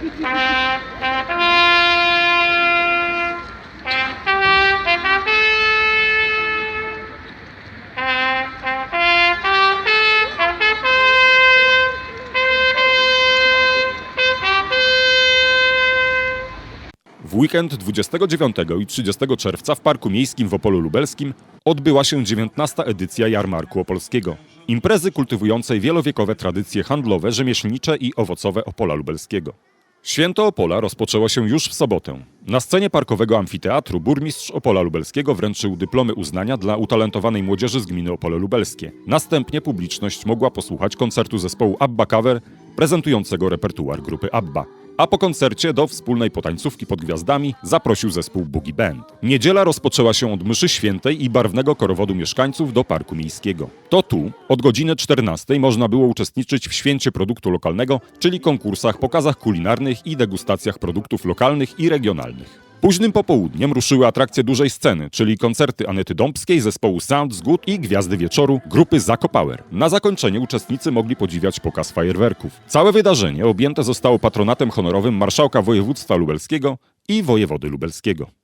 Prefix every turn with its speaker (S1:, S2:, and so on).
S1: W weekend 29 i 30 czerwca w Parku Miejskim w Opolu Lubelskim odbyła się 19. edycja Jarmarku Opolskiego. Imprezy kultywującej wielowiekowe tradycje handlowe, rzemieślnicze i owocowe Opola Lubelskiego. Święto Opola rozpoczęło się już w sobotę. Na scenie parkowego amfiteatru burmistrz Opola Lubelskiego wręczył dyplomy uznania dla utalentowanej młodzieży z gminy Opole Lubelskie. Następnie publiczność mogła posłuchać koncertu zespołu Abba Cover prezentującego repertuar grupy Abba. A po koncercie do wspólnej potańcówki pod gwiazdami zaprosił zespół Boogie Band. Niedziela rozpoczęła się od mszy świętej i barwnego korowodu mieszkańców do Parku Miejskiego. To tu od godziny 14 można było uczestniczyć w święcie produktu lokalnego, czyli konkursach, pokazach kulinarnych i degustacjach produktów lokalnych i regionalnych. Późnym popołudniem ruszyły atrakcje dużej sceny, czyli koncerty Anety Dąbskiej, zespołu Sounds Good i Gwiazdy Wieczoru grupy Zako Power. Na zakończenie uczestnicy mogli podziwiać pokaz fajerwerków. Całe wydarzenie objęte zostało patronatem honorowym marszałka województwa lubelskiego i wojewody lubelskiego.